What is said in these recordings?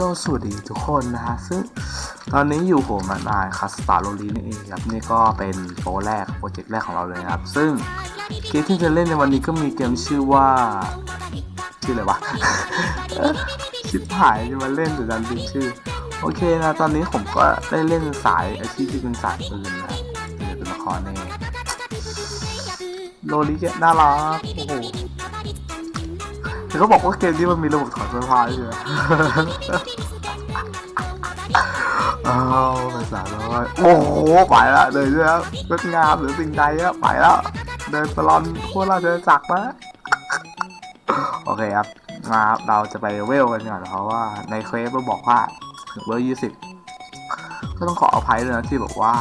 โยสวัสดีทุกคนนะฮะซึ่งตอนนี้อยู่ผมนายคาสตาโรลีนี่เองครับนี่ก็เป็นโปรแรกโปรเจกต์แรกของเราเลยครับ ซึ่งเกมที่จะเล่นในวันนี้ก็มีเกมชื่อว่า ชื่ออะไรวะชิบหายจะมาเล่นแต่ดันลืมชื่อ โอเคนะตอนนี้ผมก็ได้เล่นสายอาชีพที่เป็นสายปืนนะเดี๋ยวเป็นละครในโรลีเนี่ยน่ารักโอ้โห แต่เขาบอกว่าเกมนี้มันมีระบบถอดเสื้อผ้าใช่ไหมอ้าวภาษาแล้วโอ้โห ไปละเดินแล้วงดงามหรือสิ่งใดอะไปแล้วเดินตลอนพวกเราจะจักรนะโอเคครับมาเราจะไปเวลกันก่อนเพราะว่าในเควสมันบอกว่าถึงเวลยี่สิบก็ต้องขออภัยเลยนะที่บอกว่า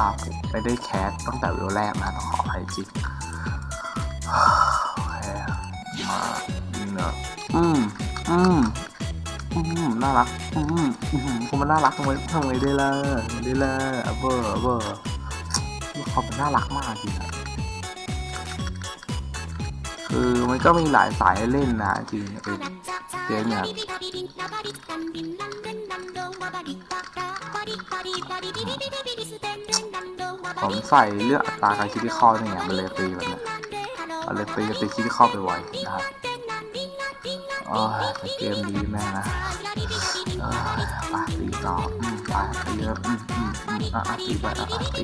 ไม่ได้แคสตั้งแต่เวลแรกนะต้องขออภัยจริงโอเคมา อืมอืมอืมน่ารักอืมอืมผมมันน่ารักทำไมทำไมได้ล่ะได้ล่ะอะเบอร์อเบอร์เขามันน่ารักมากจริงคือมันก็มีหลายสายให้เล่นนะจริงไอ้เกมเนี่ยครับผมใส่เลือกอัตราการคิดที่ข้อเนี่ยมันเลยตีแบบเนี้ยมันเลยตีตีคิดที่ข้อไปไวนะครับ อ๋อแต่เกมดีแม่นะเออไปตีต่อไปตีเยอืมอืมอืมอะอะตีไปอะอะตี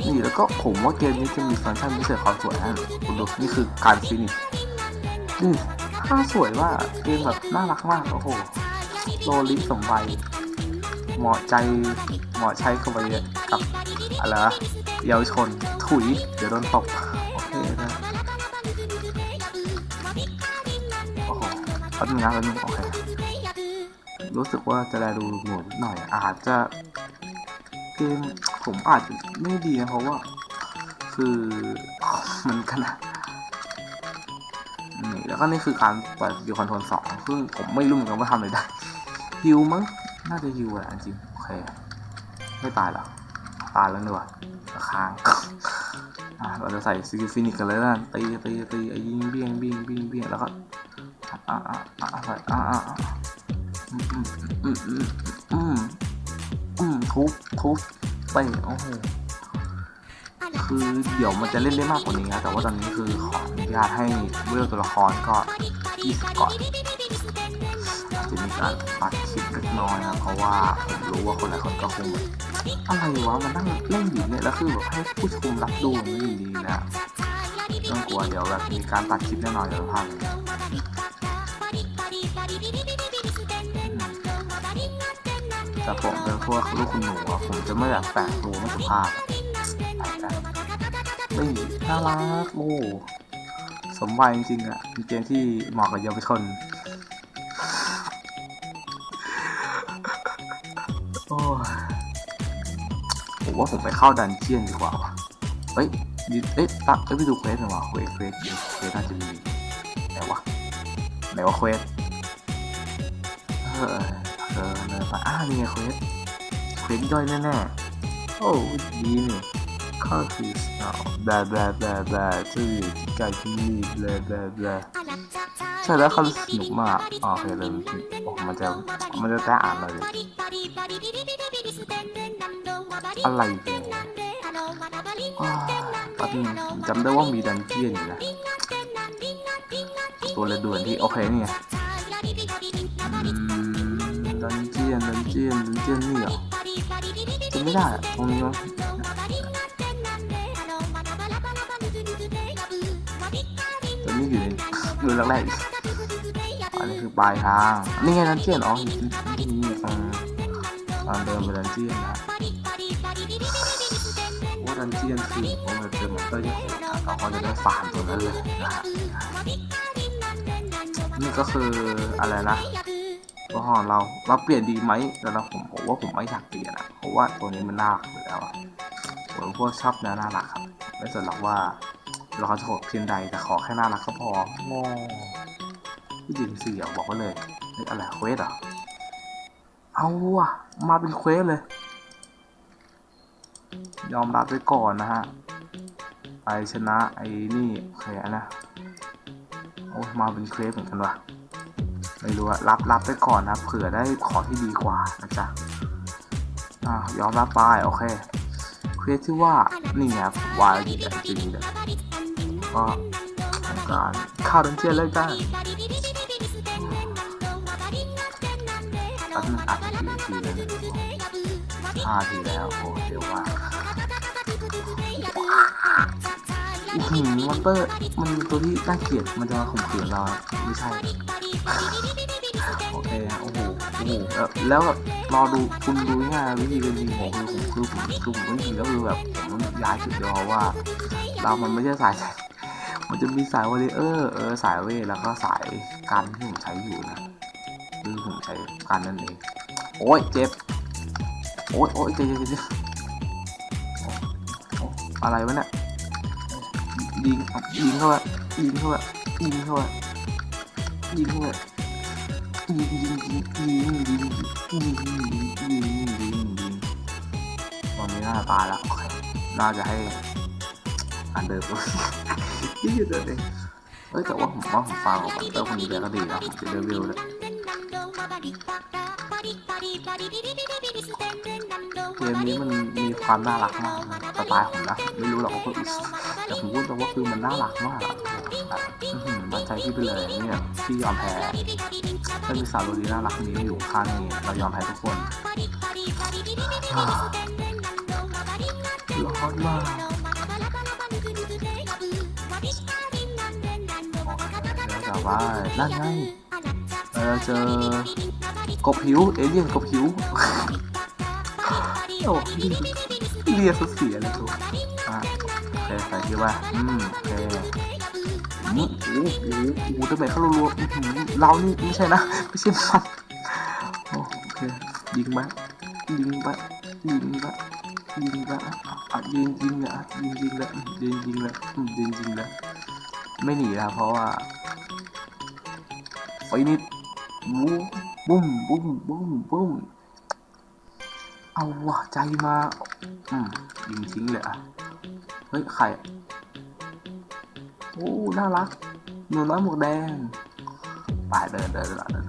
นี่แล้วก็ผมว่าเกมนี้จะมีฟังก์ชันพิเศษความสวยนะคุณดูนี่คือการฟินิชนี่ภาสวยว่าเกมแบบน่ารักมากโอ้โหโลลิสมใบเหมาะใจเหมาะใช้กับไปกับอะไรเยาวชนถุยเดี๋ยวโดนตบ ป๊บนึงนะแป๊บนึงโอเครู้สึกว่าจะได้ดูหน่วงหน่อย อาจจะเกมผมอาจจะไม่ดีนะเพราะว่า คือมันขนาดนี่แล้วก็นี่คือการเปิดยูคอนโทรลสองซึ่งผมไม่รู้เหมือนกันว่าทำอะไรได้ฮิวมั้งน่าจะฮิวแหละจริงโอเคไม่ตายหรอตายแล้วเนอะค้างเราจะใส่สกิลฟินิกกันเลยนะตีตีตีไอ้ยิงเบี้ยงเบี้ยงเบี้ยงเบี้ยงแล้วก็ อะอะอะอะใส่อะอะอะอืมอืมอืมอืมอืมทุบทุบไปโอ้โหคือเดี๋ยวมันจะเล่นได้มากกว่านี้นะแต่ว่าตอนนี้คือขออนุญาตให้เวลตัวละครก็20ก่อนจะมีการตัดคลิปเล็กน้อยนะเพราะว่าผมรู้ว่าคนหลายคนก็คงแบบอะไรวะมันนั่งเล่นอยู่เนี่ยแล้วคือแบบให้ผู้ชมรับดูมันไม่ดีนะต้องกลัวเดี๋ยวแบบมีการตัดคลิปแน่นอนเดี๋ยวพลาด แต่ผมเป็นพวกลูกคุณหนูอะผมจะไม่แบบแฝงตัวไม่สุภาพอะไม่น่ารักโอ้สมวัยจริงๆอะเป็นเกมที่เหมาะกับเยาวชนโอ้ผมว่าผมไปเข้าดันเจียนดีกว่าวะเฮ้ยเอ๊ะตักเอ้ยไปดูเควสหน่อยวะเควสเควสเควสน่าจะมีไหนวะไหนวะเควส เออเออเดินไปอ่านี่ไงเควสเควสย่อยแน่ๆโอ้ดีนี่ข้าคือสาวแบลาแบลาแบลาแบลาที่อยู่ที่ไกลที่นี่แบลาแบลาแบลาใช่แล้วเขาสนุกมากอ๋อโอเคเลยโอ้มันจะมันจะแต้อ่านเลยอะไรเนี่ยอ้าวแป๊บนึงผมจำได้ว่ามีดันเจียนอยู่นะตัวเลยด่วนที่โอเคนี่ไง ดันเจียนดันเจียนดันเจียนนี่เหรอจำไม่ได้ตรงนี้มั้งตัวนี้อยู่ในเรือแรกๆอีกอันนี้คือปลายทางนี่ไงดันเจียนอ๋อที่นี่ตรงทางเดินไปดันเจียนนะว่าดันเจียนคือผมจะเจอมอนสเตอร์ที่โหดนะเราก็จะได้ฟาร์มตัวนั้นเลยนะฮะนี่ก็คืออะไรนะ ตัวหอนเราเราเปลี่ยนดีไหมแต่เราผมผมว่าผมไม่อยากเปลี่ยนอะเพราะว่าตัวนี้มันน่ารักอยู่แล้วอะผมพวกชอบแนวน่ารักครับไม่สนหรอกว่าเราเขาจะโหดเพียงใดแต่ขอแค่น่ารักก็พอโง่พี่จิมสี่อะบอกไว้เลยเฮ้ยอะไรเควสอะเอาว่ะมาเป็นเควสเลย ยอมรับไว้ก่อนนะฮะไปชนะไอ้นี่โอเคนะโอ้มาเป็นเควสเหมือนกันว่ะ ไม่รู้อะรับรับไปก่อนนะเผื่อได้ของที่ดีกว่านะจ๊ะอ่ายอมรับไปโอเคเควสที่ว่านี่ไงวายู่แต่จริงๆเลยก็การข้าดันเจียนเลยจ้าอัดอัดทีทีเลยนะห้าทีแล้วโอ้เร็วมา อื้อหือมอนเตอร์มันมีตัวที่น่าเกลียดมันจะมาข่มขืนเราไม่ใช่ โอเคโอ้โหโอ้โหแล้วแล้วแบบรอดูคุณดูง่ายวิธีการยิงผมคือผมคือผมคือผมจริงๆก็คือแบบผมย้ายจุดเดียวว่า เรามันไม่ใช่สายมันจะมีสายวอลเลเยอร์เออสายเวทแล้วก็สายกันที่ผมใช้อยู่นะคือผมใช้กันนั่นเองโอ้ยเจ็บโอ้ยโอ้ยเจ็บเจ็บเจ็บอะไรวะเนี่ย ยิงอัดยิงเข้าไปยิงเข้าไปยิงเข้าไปยิงเข้าไปยิงยิงยิงยิงยิงยิงยิงยิงยิงยิงยิงตอนนี้น่าจะตายแล้วโอเคน่าจะให้อันเดิมยู่เดิมเองเฮ้ยแต่ว่าผมว่าผมฟังออกมาเตอร์คนนี้แล้วก็ดีนะผมจะเร็วๆเลยเกมนี้มันมีความน่ารักมากสไตล์ผมนะไม่รู้หรอกว่าคนอื่น แต่ผมพูดตรงว่าคือมันน่ารักมากอืมมาใจพี่ไปเลยเนี่ยพี่ยอมแพ้ถ้ามีสาวโรดีน่ารักนี้อยู่ข้างนี้เรายอมแพ้ทุกคนอ่าร้อนมากแต่ว่านั่นไงเออเจอกบผิวเอเลี่ยนกบผิวโอ้เรียสุดเสียเลยทุก ใส่ที่ว่า อืมโอเคอืมโอ้โหโอ้โหโอ้โหทำไมเขารัวๆอื้อหือเรานี่ไม่ใช่นะ ไม่ใช่มันโอเค ยิงไปยิงไปยิงไปยิงไปอะยิงยิงอะยิงยิงเลยยิงยิงเลยอืมยิงยิงเลยไม่หนีนะเพราะว่าไฟนิดวูบุ้มบุ้มบุ้มบุ้มเอาว่ะใจมา อืมยิงทิ้งเลยอะ เฮ้ยใครอะโอ้ น่ารักหนูน้อยหมวกแดงไปเดินเดินเดินเดิน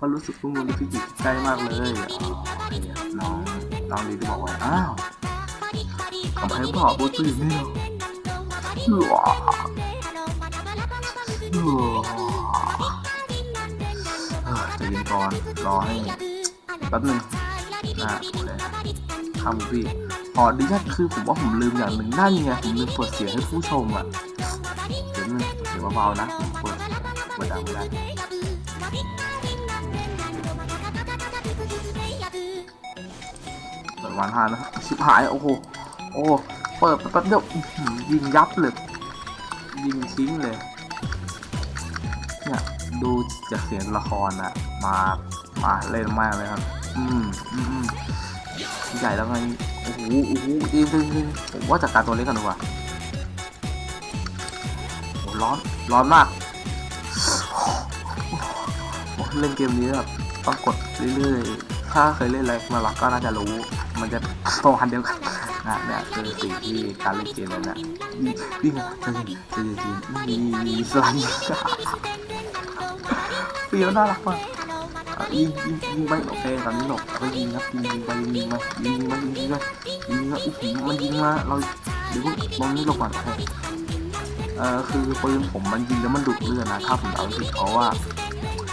มันรู้สึกว่ามันรู้สึกใกล้มากเลยน้องน้องดีที่บอกว่าอ้าวทำไมพ่อพูดตื่นเนี่หรอหรอเออใจะยินก่อนรอให้ แป๊บนึงนะโอเคคำพี่อ๋อดีจังคือผมว่าผมลืมอย่างหนึ่งนั่นไงผมลืมเปิดเสียงให้ผู้ชมอะเดี๋ยวนึงเดี๋ยวเบาๆนะผมเปิดเปิดดังไม่ได้เปิดวันห้านะชิบหายโอ้โหโอ้เปิดแป๊บเดียวยิงยับเลยยิงทิ้งเลยเนี่ยดูจากเสียงละครอะมามาเล่นมากเลยครับ อืมอืมใหญ่แล้วไงโอ้โหโอ้โหจริงจริงจริงผมว่าจัดการตัวเล็กกันดีกว่าโอ้ร้อนร้อนมากโอ้เล่นเกมนี้แบบต้องกดเรื่อยๆ ถ้าเคยเล่นอะไรมาล็อกก็น่าจะรู้ มันจะประมาณเดียวกันนะเนี่ยคือสิ่งที่การเล่นเกมนั้นนะวิ่งวิ่งจะยิงจะยิงมีมีสไลด์เปรี้ยวน่ารักมาก ยิงยิงยิงไปโอเคตอนนี้หลบก็ยิงครับยิงยิงไปยิงไปยิงยิงไปยิงยิงไปยิงแล้วอุ้ยมันยิงมาเราเดี๋ยวมองนี้หลบก่อนโอเคเอ่อคือปืนผมมันยิงแล้วมันดุเลือดนะถ้าผมเอาผิดเพราะว่า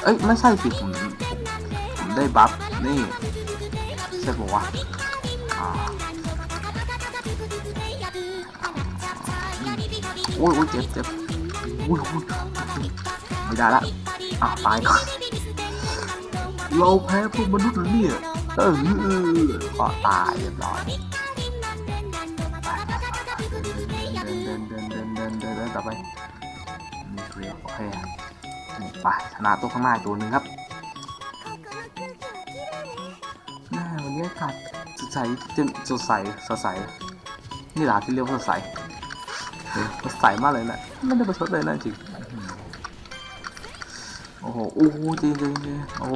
เอ้ยไม่ใช่สิผมผมได้บัฟนี่ใช่ปะวะอ่าโอ้ยโอ้ยเจ็บเจ็บโอ้ยโอ้ยไม่ได้ละอะตายก่อน เราแพ้พวกมนุษย์หรือเนี่ยเออก็ตายเรียบร้อยเดินเดินเดินเดินเดินเดินเดินต่อไปมีเกลียวโอเคไปชนะตัวข้างหน้าตัวหนึ่งครับแม่วันนี้อากาศสดใสเต็มสดใสสดใสนี่หละที่เรียกว่าสดใสเออสดใสมากเลยนะไม่ได้ประชดเลยนะจริงโอ้โหโอ้โหจริงจริงจริงโอ้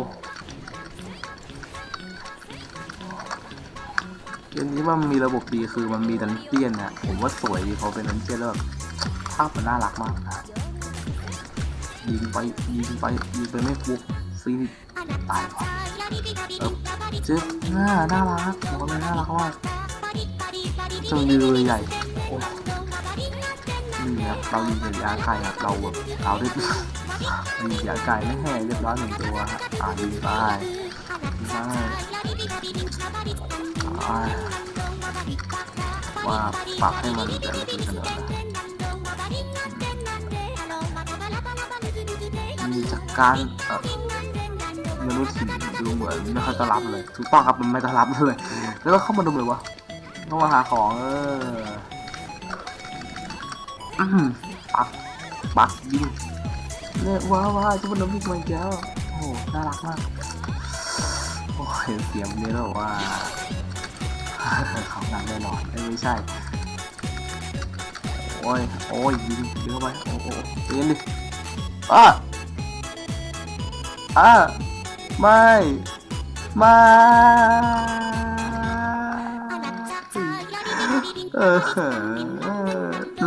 มนี้มันมีระบบดีคือมันมีดันเจียนนะผมว่าสวยดีพอเป็นดันเจียนแล้วแบบภาพมันน่ารักมากนะยิงไปยิงไปยิงไปไม่ฟุกซีนตายก่อนเจ๊น่าน่ารักบอกเลยน่ารักมากเจอวิวใหญ่นี่ครับเรายิงเป็นยาไก่ครับเราแบบเราได้ยิงยาไก่ไม่แห้เรียบร้อยหนึ่งตัวฮะอ่ายิงไปยิงไป ว่าปรับให้มันแต่ละทีเสนอนะมีจากการเอ่อมนุษย์หินดูเหมือนไม่ค่อยต้อนรับเลยถูกต้องครับมันไม่ต้อนรับเลย แล้วก็เข้ามาดูเลยวะเข้ามาหาของเอออื้อหือปักปักยิงเนี่ยว้าวว้าวจะเป็นน้ำพริกมาอีกแล้วโอ้โหน่ารักมากโอ้เห็นเสียงนี้แล้วบอกว่าเขางานแน่นอนเอ้ยไม่ใช่ โอ้ย โอ้ยยิงเยอะไป โอ้โหเย็นดิอะอะไม่ ไม่เออ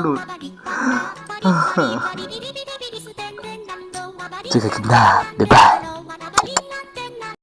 หลุดเจอกันหน้าบ๊ายบาย